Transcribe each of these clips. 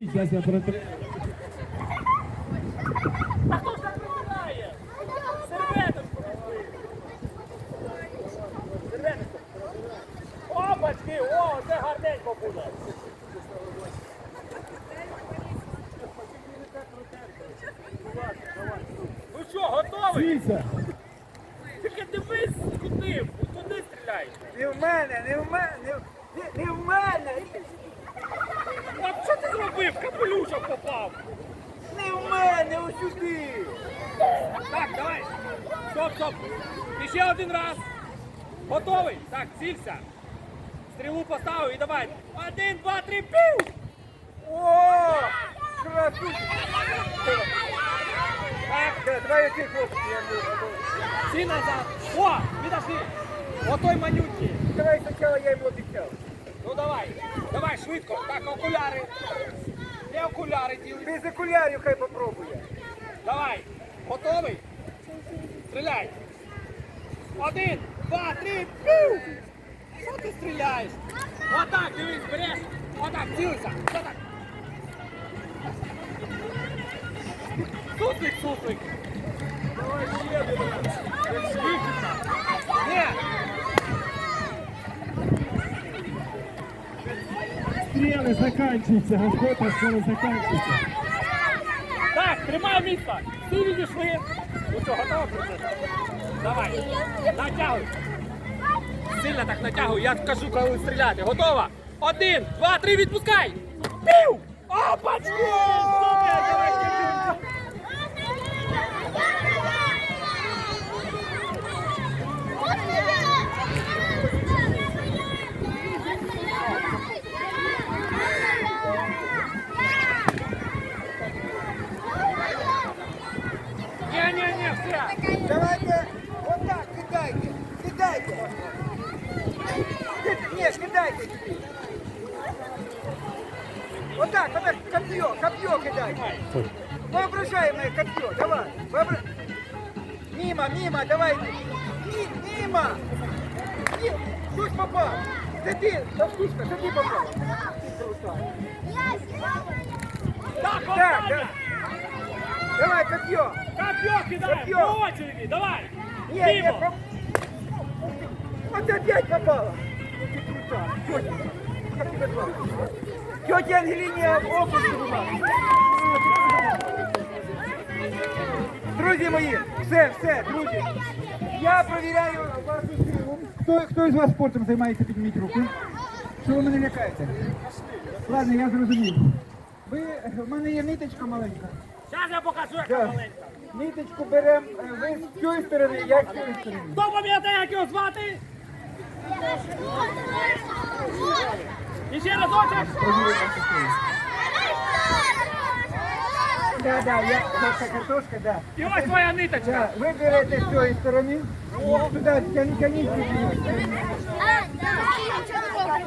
Я. А хто виглядає? Серветочку. Серветочку. О, це гарненько буде. Ну що, готовий? Тільки дивись куди, туди стріляй. Не в мене, не в мене, не, в- не, не в мене, зробив? Капелюшок попав. не в мене, ось сюди. Так, давай. Стоп, стоп. І ще один раз. Готовий? Так, цілься. Стрілу поставив і давай. Один, два, три, пів! О, красу. Так, давай я цих хлопців, всі назад. О, підожди. Отой манюнький. Давай спочатку я йому обіцяв. Ну давай. Давай, швидко. Так, окуляри. Де окуляри діли? Без окулярів хай попробує. Давай. Готовий? Стріляй. Один, два, три, пів! Що ти стріляєш? Отак, дивись, береш. Отак, цілися. Отак. Суслик, суслик. Давай ще один. Ні. Стріли закінчуються, господа скоро закінчується. Так, тримай місто. Всі відійшли. Ну що, готова принцеса? Давай. Натягуй. Сильно так натягуй. Я кажу, коли стріляти. Готова? Один, два, три, відпускай. Пів! Опачки! Кидайте. Вот так, вот так, копье, копье кидайте. Воображаемое копье, давай. Вообра... Мимо, мимо, давай. Ми- мимо. Ми- Кто ж попал? Да ты, Тавтушка, да ты попал. Так, Так, так, да. Давай, копье. Копье кидаем, Копье. по очереди, давай. Не, не, Мимо. поп- Вот опять попала. Тетя, Ангелине область Друзі мої, все, все, друзі. Я провіряю вашу силу. Хто, хто із вас спортом займається, підніміть руку. Що ви мене лякаєте? Ладно, я зрозумів. Ви, в мене є ниточка маленька. Зараз я покажу, яка Да. маленька. Ниточку беремо, е, ви з цієї сторони, я з цієї сторони. Хто пам'ятає, як його звати? Ще разочок. Да, да, я наша картошка, да. І ось твоя ниточка. Да, ви берете з цієї сторони. Туди тяніть, тяніть.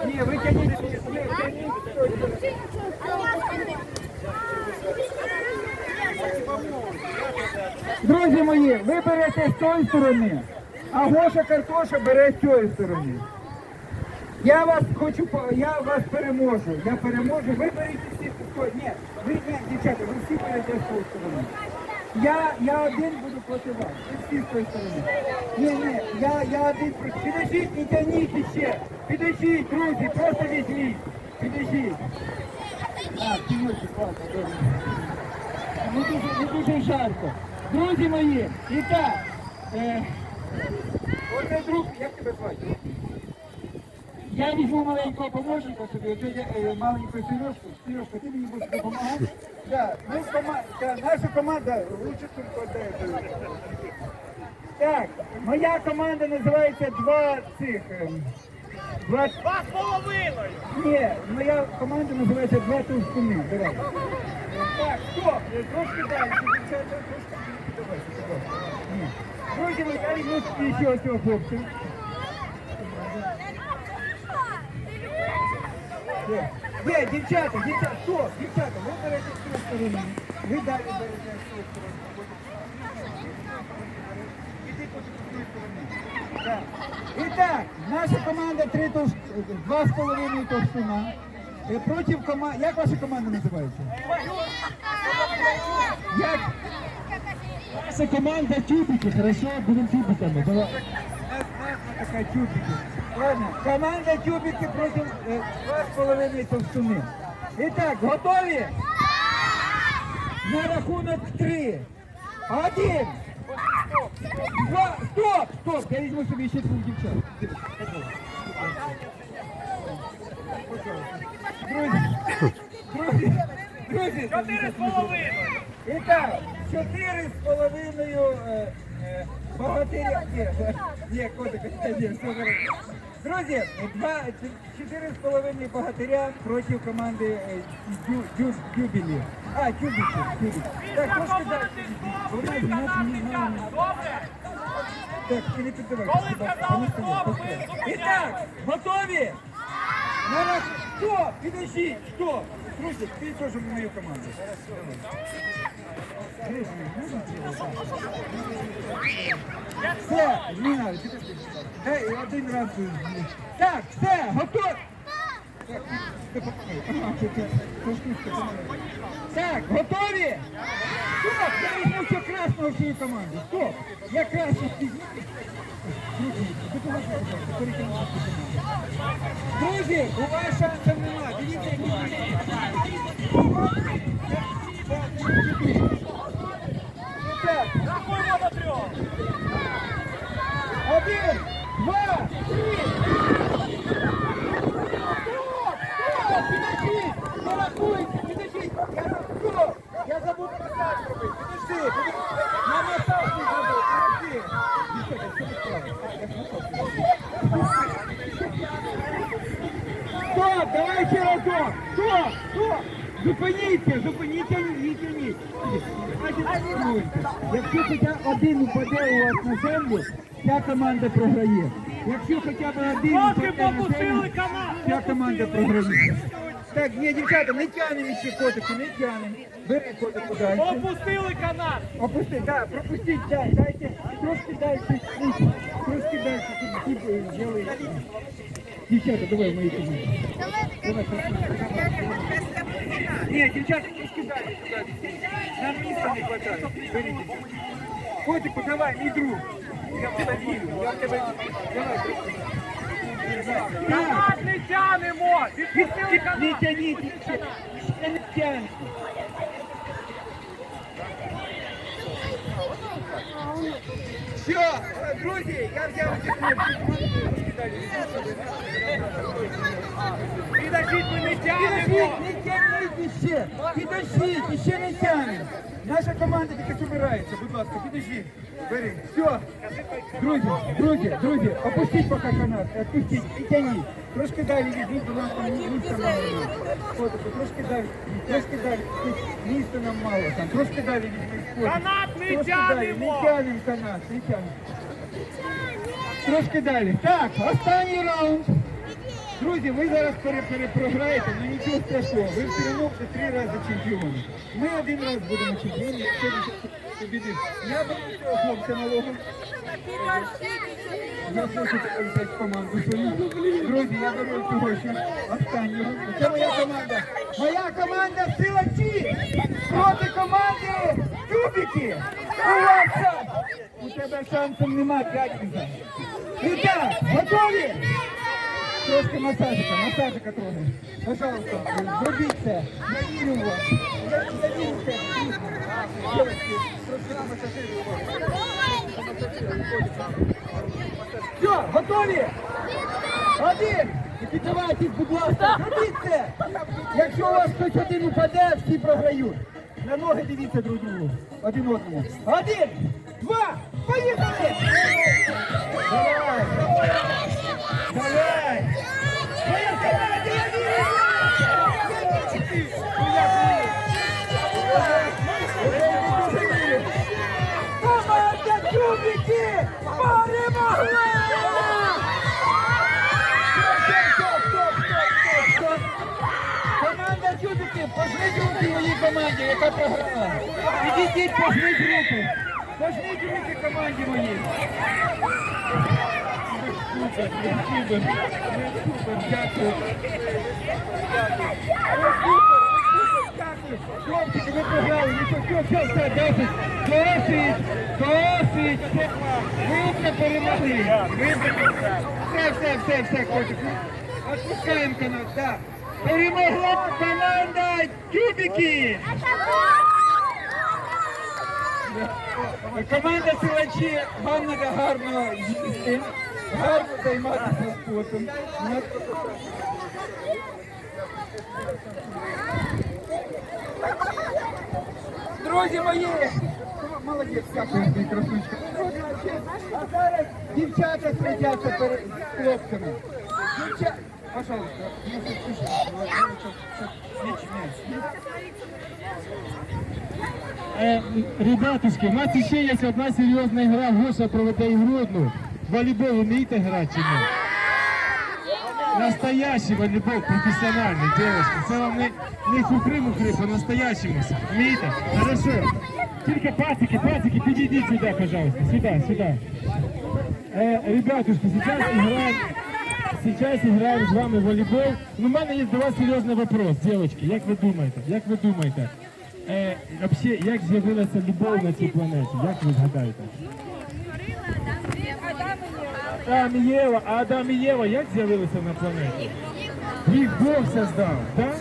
Ні, ви тяніть. Ні, тяніть з цієї сторони. Друзі мої, ви берете з цієї сторони, а Гоша картоша бере з цієї сторони. Я вас хочу, я вас переможу, я переможу, ви беріть всі. Ні, ви, ні, дівчата, ви всі берете з цієї сторони. Я, я один буду проти вас, ви всі з цієї сторони. Ні, ні, я, я один проти. Підождіть, не тяніть ще. Підождіть, друзі, просто візьміть. Підождіть. А, тянуть, ладно, добре. Не дуже, не дуже жарко. Друзі мої, і так, е, оце друг, як тебе звати? Я візьму маленького помощника собі, оце я, е, маленьку Сережку. Сережка, ти мені будеш допомагати? Да, ми кома... да, наша команда лучше тільки одне. Так, моя команда називається два цих. ем, Два... Два з половиною. Ні, моя команда називається Два товстуни. Давай. Так, стоп, е, трошки далі. Дівчата, трошки давайте, давайте. Ні. Друзі, мої, я візьму ще цього хлопця. Є. Є, дівчата, дівчата, стоп, дівчата, ви берете з цієї сторони, ви далі берете з цієї сторони. Іди. Так. І так, наша команда три товс... два з половиною товстуна. е, проти команди. Як ваша команда називається? Як? Наша команда тюбики, хорошо? Будемо тюбиками. Давай. Назва така тюбики. Ладно, команда тюбики проти е, два з половиною товстуни. І так, готові? На рахунок три. Один. Два. Стоп! Стоп! Я візьму собі ще двох дівчат. Друзі, друзі, друзі, Чотири з половиною. і так, чотири з половиною е, е, богатиря. Ні, е, ні, все добре. Друзі, два, чотири з половиною богатиря проти команди е, Дю, Дю, Дюбілі. А, Дюбіки, Дюбіки. Так, трошки тягне. Добре? Так, ти не піддавай. Коли сказали вони стоять, стоп, стоять. ви зупиняєте. І так, готові? На. Стоп! Підожди! Стоп! Друзі, ти теж в мою команду. Все, надо. Дай один раз. Так, все, готов! Так, готові? Стоп! Я візьму ще красного в свою команду. Стоп! Я красний візьму. Друзі, у вас шансів нема. Дивіться, які Рахуємо до трьох. один, два, три. Стоп! Стоп! Підождіть! Не рахуйте! Підождіть! Я забув! Я забув масаж робити! Підожди! Підожди! Я масаж не зробив! Підожди! Дівчата, що ви справи? Я ж масаж Стоп! Давай ще разок! Стоп! Стоп! Зупиніться! Зупиніться і тяніть! Якщо хоча один упаде у вас на землю, вся команда програє. Якщо хоча б один упаде на землю, вся команда програє. Так, ні, дівчата, не тянемо ще котику, не тянемо. Бери котику далі. Опустили канат. Опусти, так, пропустіть, дай, дайте, трошки дайте, трошки дайте, щоб ті е, взяли. Дівчата, давай мої команди. Давай, Ні, дівчата, трошки далі сюди. Нам місця не хватає. Бери, дівчата. Котику, давай, мій друг. Я в тебе вірю, я в тебе вірю. Давай, трошки. Так, Канат не тянемо. Відпустили не канат. тяніть, ще, ще не тяньте. Все, друзі, я взяв ці хлопці. Підождіть, ми не Підождіть, тянемо. не тягніть ще! Підождіть, ще не тягнемо! Наша команда тільки збирається, будь ласка, підождіть. Бери. Все. Друзі, друзі, друзі, опустіть поки канат, відпустіть і тяніть. Трошки далі візьміть, будь ласка, мені місця мало. Котику, трошки далі, трошки далі. Місця нам мало там, трошки далі візьміть. котику. Канат не Трошки далі, Не тянемо. тянемо канат, не тянемо. Трошки далі. Так, останній раунд. Друзі, ви зараз пере- перепрограєте, але нічого страшного. Ви все три рази чемпіони. Ми один раз будемо чемпіони, якщо ви побідите. Я беру цього хлопця малого. Я хочу взяти команду свою. Друзі, я беру цього ще останнього. Це моя команда. Моя команда силачі проти команди Тюбіки. У тебе шансів нема, віддам. Так, готові? Трошки масажика, масажика трохи. Пожалуйста, зробіть це. Я вірю в вас. Я, вірю в це. Все, готові? Один. І піддавайтесь, будь ласка, робіть це. Якщо у вас хтось один упаде, всі програють. На ноги дивіться друг другу. Один одному. Один, два, поїхали! Давай! Давай! Пожміть руки моїй команді, яка програла. Ідіть, пожміть руки. Пожміть руки команді моїй. Супер, супер, супер, дякую. Команда Тюбіки! Команда силачі Ганна гарно їсти, гарно займатися спортом. Друзі мої! Молодець, дякую, красунчик. А зараз дівчата сидяться перед хлопцями. Дівчата, пожалуйста, Е, ребятушки, у нас ще є одна серйозна гра. Гоша проведе ігру одну. Волейбол вмієте грати чи ні? Настоящий волейбол, професіональний, девушки. Це вам не, не хухри-мухри, по-настоящему. Вмієте? Хорошо. Тільки пацики, пацики, підійдіть сюди, пожалуйста. Сюди, сюди. Е, ребятушки, сейчас играем, сейчас играем з вами в волейбол. Ну, у мене є до вас серйозний вопрос, девочки. Як ви думаєте? Як ви думаєте? Е, вообще, як з'явилася любов на цій планеті? Як ви згадаєте? Адам і Єва, а Адам і Єва як з'явилися на планеті? Їх Бог создав, так?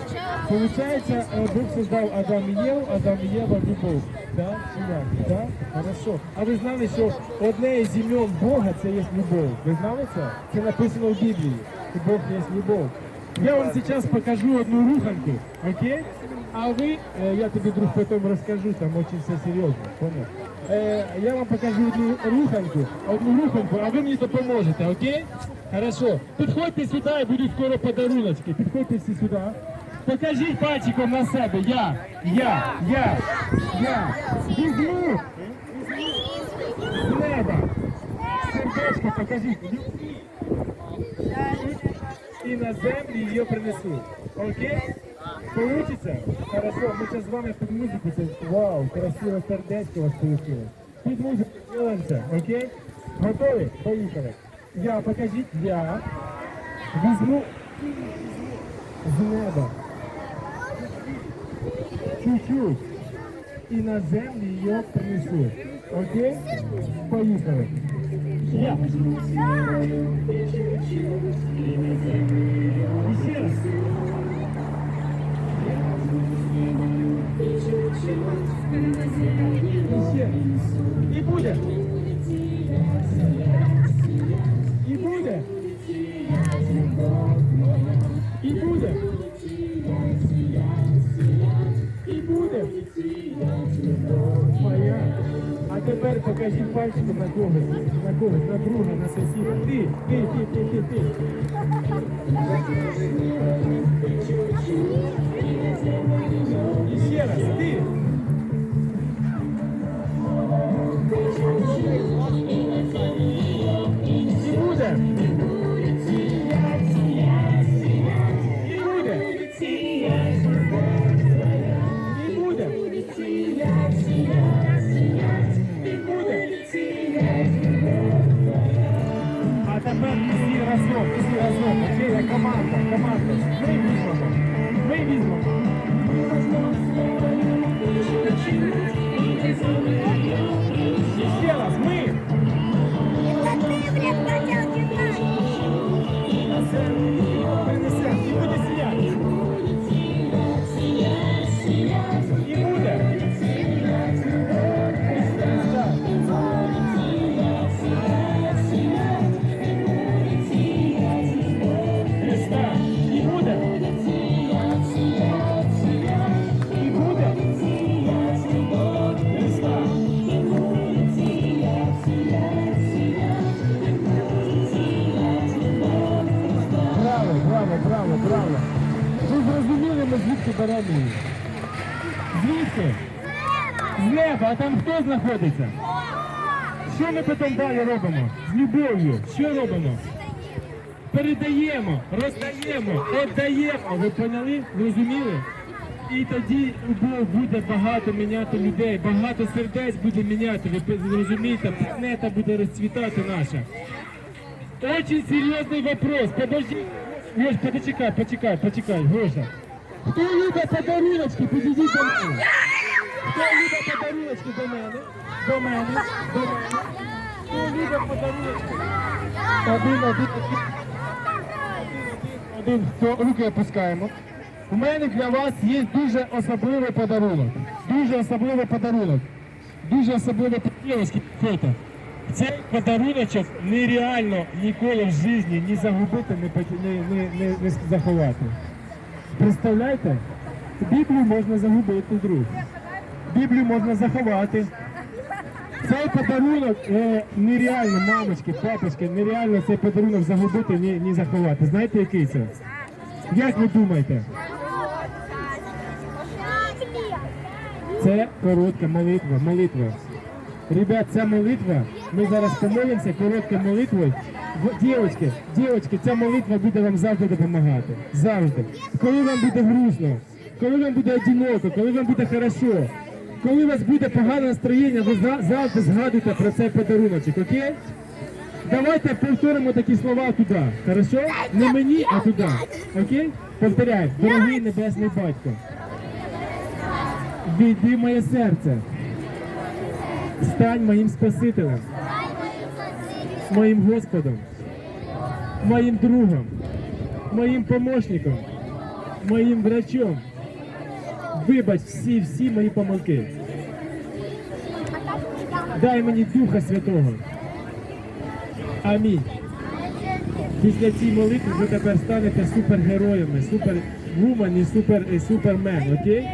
Получається, е, Бог создав Адам і Єву, Адам і Єва любов. Так? Чи як? Так? Хорошо. А ви знали, що одне із імен Бога це є любов. Ви знали це? Це написано в Біблії. що Бог є любов. Я вам зараз покажу одну руханку, окей? А ви, е, я тобі друг потім розкажу, там дуже все серйозно, понял? Е, я вам покажу одну руханку, одну руханку, а ви мені допоможете, окей? Хорошо. Підходьте сюди і будуть скоро подаруночки. Підходьте всі сюди. Покажіть пальчиком на себе. Я, я, я, я. Візьму з неба. Сердечко покажіть. І на землю її принесу. Окей? Получится? Хорошо, мы сейчас с вами под музыку. Вау, красиво сердечко у вас получилось. Під музику делаемся, окей? Готові? Поїхали. Я, покажіть, я візьму з неба. Чуть-чуть. І на землю її принесу. Окей? Поїхали. Я. Ще раз. Покажіть пальчиком на когось, на когось, на друга, на сусіда. Ти, ти, ти, ти, ти, ти. Команда, команда. Ми візьмемо. Ми візьмемо. Звідки? Звідки? З неба, а там хто знаходиться? Що ми потім далі робимо? З любов'ю. Що робимо? Передаємо, роздаємо, віддаємо. Ви поняли? Зрозуміли? І тоді Бог буде багато міняти людей, багато сердець буде міняти. Ви зрозумієте, планета буде розцвітати наша. Очень серьезный вопрос. Подожди. Гош, почекай, почекай, почекай, Гоша. Хто любить подаруночки, підійдіть до мене. Хто любить подаруночки до мене? До мене, до мене. Хто любить подаруночки? Один, один, один. Один, хто руки опускаємо. У мене для вас є дуже особливий подарунок. Дуже особливий подарунок. Дуже особливий дівчатки, фото. Цей подаруночок нереально ніколи в житті ні загубити, ні, ні, ні, ні заховати. Представляєте? Біблію можна загубити, друг. Біблію можна заховати. Цей подарунок е, нереально, мамочки, папочки, нереально цей подарунок загубити, ні, ні заховати. Знаєте, який це? Як ви думаєте? Це коротка молитва, молитва. Ребят, ця молитва, ми зараз помолимося короткою молитвою. В- Дівочки, ця молитва буде вам завжди допомагати. Завжди. Коли вам буде грустно, коли вам буде одиноко, коли вам буде хорошо, коли у вас буде погане настроєння, ви завжди згадуйте про цей подаруночок, окей? Давайте повторимо такі слова туди. Хорошо? Не мені, а туди. Окей? Повторяю, дорогий небесний батько. Війди моє серце. Стань моїм Спасителем, моїм Господом, моїм другом, моїм помощником, моїм врачом. Вибач всі, всі мої помилки. Дай мені Духа Святого. Амінь. Після цієї молитви ви тепер станете супергероями, супергуман і супер, супермен, окей?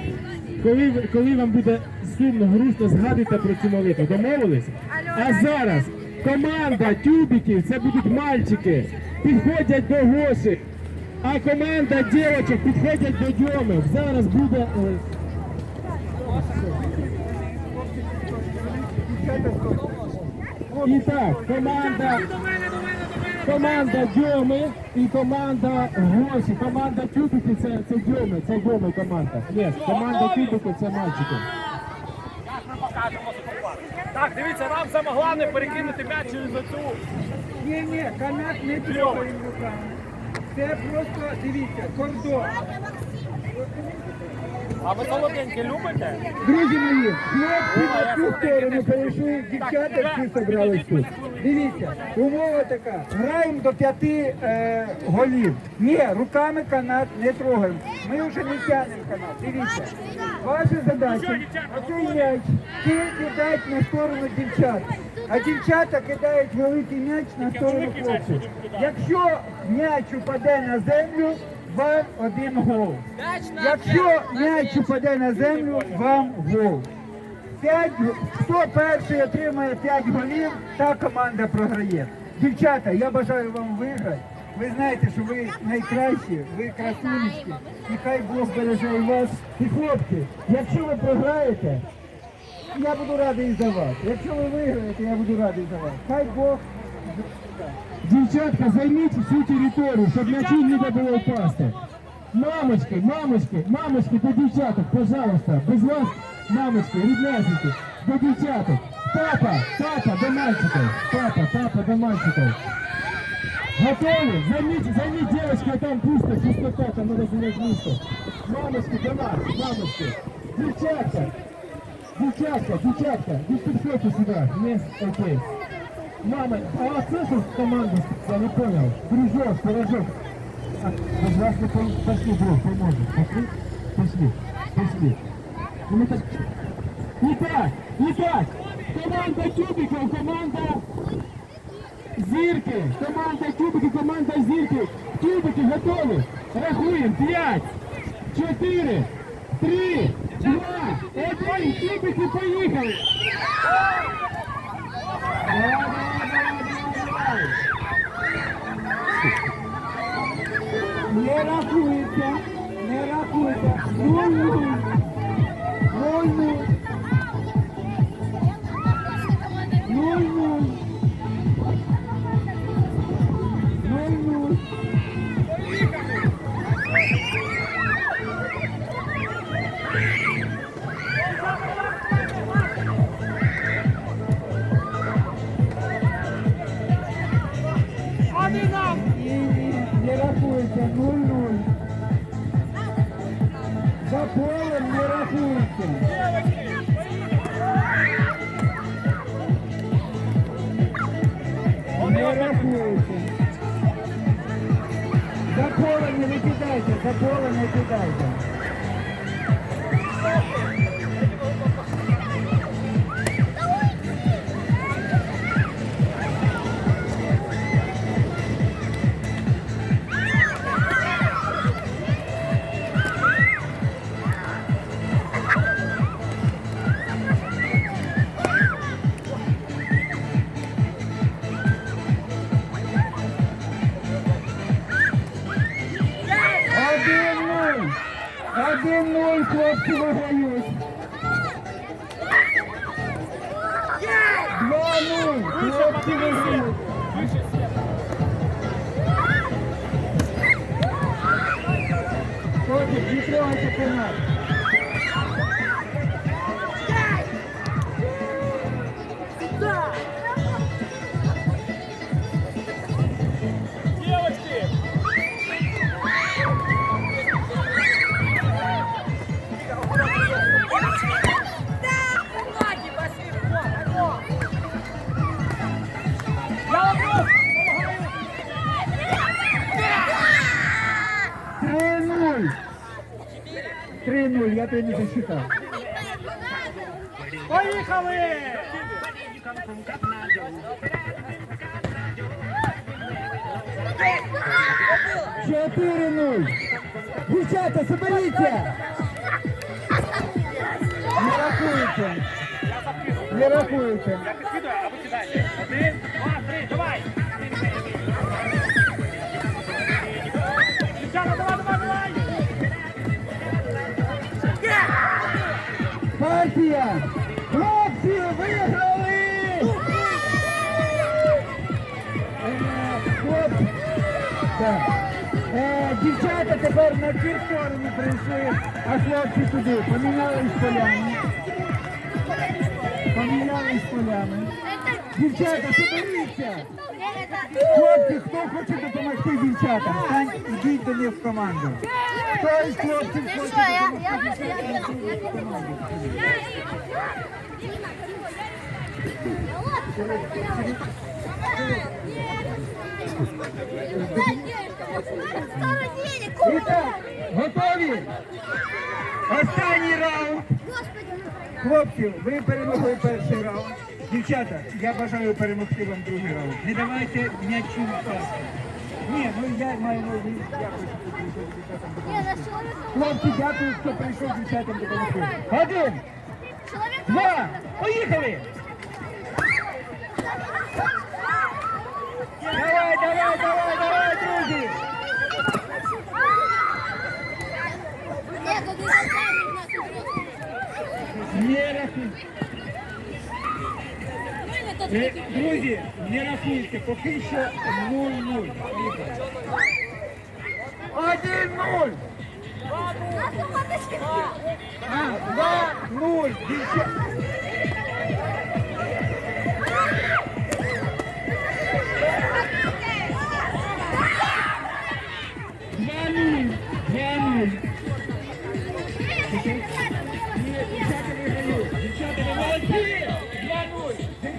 Коли, коли вам буде сумно, грустно, згадуйте про цю молитву. Домовились? А зараз команда тюбіків, це будуть мальчики, підходять до Гоші, а команда дівчаток підходять до Дьоми. Зараз буде... е, І так, команда... Команда Дьоми і команда Гоші. Команда Тюбики це, це Дьоми, це Дьоми команда. Ні, команда Тюбики це мальчики. Як ми покажемо суперклас. Так, дивіться, нам саме головне перекинути м'яч через оцю. Ні, ні, канат не трогаємо руками. Це просто, дивіться, кордон. А ви солоденькі любите? Друзі мої, хлопці на цю сторону перейшли, дівчата всі зібрались тут. Дивіться, умова така. Граємо до п'яти е, голів. Ні, руками канат не трогаємо. Ми вже не тягнемо канат. Дивіться. Ваша задача оцей м'яч кидати на сторону дівчат. А дівчата кидають великий м'яч на сторону хлопців. Якщо м'яч упаде на землю, вам один гол. Якщо м'яч упаде на землю, вам гол. П'ять, хто перший отримає 5 голів, та команда програє. Дівчата, я бажаю вам виграти. Ви знаєте, що ви найкращі, ви красунечки. І хай Бог береже і вас. І хлопці, якщо ви програєте, я буду радий за вас. Якщо ви виграєте, я буду радий за вас. Хай Бог. Дівчатка, займіть всю територію, щоб м'ячі ніде було впасти. Мамочки, мамочки, мамочки до дівчаток, пожалуйста, без вас, мамочки, ріднесенькі, до дівчаток. Папа, папа, до мальчиків. Папа, папа, до мальчиків. Готові? Займіть, займіть девочки, а там пусто, пустота, там надо занять місто. Мамочки, до нас, мамочки. Дівчатка, дівчатка, дівчатка, ви підходьте сюди. Ні, окей. Мама, а це що з команди? Я не понял. Дружок, пирожок. А, без вас не пом- Пошли, друг, поможет. Пошли? Пошли, пошли. Ну, мы так... Итак, итак, команда Тюбиков, команда Зірки, команда Тюбики, команда Зірки. Тюбики готові? Рахуємо. П'ять, чотири, три, два, один. Тюбики, поїхали. Давай, давай, давай, давай. Не рахується, не рахується. Нуль-нуль. Нуль-нуль. За полем не рахується. Не рахується. За полем не викидайте, за полем не кидайте. 1-0 хлопці виграють. 2-0 хлопці виграють. Хлопці, не тривайте канал. 3-0. 3-0, я тебе не засчитал. Поехали! Четыре нуль. Девчата, соберите! Не рахуйте. Не рахуйте. Я підкидаю, а ви кидаєте. Один, два, три, давай! Дівчата, давай, давай, давай! Партія! Хлопці, виграли! Е, так. Е, Дівчата тепер на ті сторони прийшли, а хлопці туди. Помінялись полями. Помінялись полями. Дівчата, соберіться! Хлопці, хто хоче допомогти дівчатам, стань, ідіть до них в команду. Хто із хлопців хоче допомогти дівчатам? І так, готові? Останній раунд. Хлопці, ви перемогли перший раунд. Дівчата, я бажаю перемогти вам другий раунд. Не давайте м'ячу впасти. Ні, ну я маю на увазі, дякую, що ви прийшли дівчатам допомогти. Хлопці, дякую, хто прийшов дівчатам допомогти. Один, два, поїхали! Давай, давай, давай, давай, друзі! Не рахуйте. Е, друзі, не рахуйте, поки що 0-0. 1-0. 2-0. 2-0.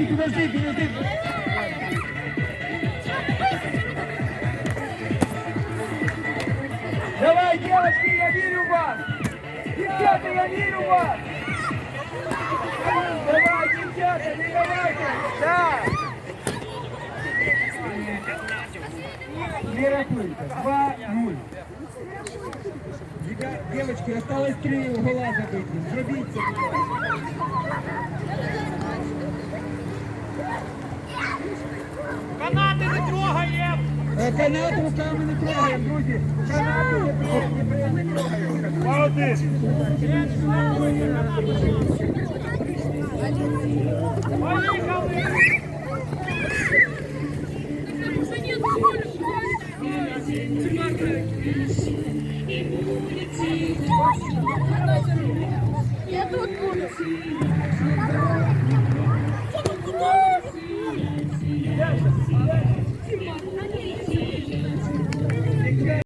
Друзі, підожди, підожди. Давай, девочки, я верю в вас! Девчата, я верю в вас! Давай, девчата, не давайте! Да! Не рахуйте. 2-0. Ребят, Девочки, осталось три гола забыть. Зробіть це, будь ласка. Канати не трогаємо! Е, Канат руками не трогаємо, друзі. Канати не трогаємо, не трогаємо. Молодець! Поїхали! Я тут буду.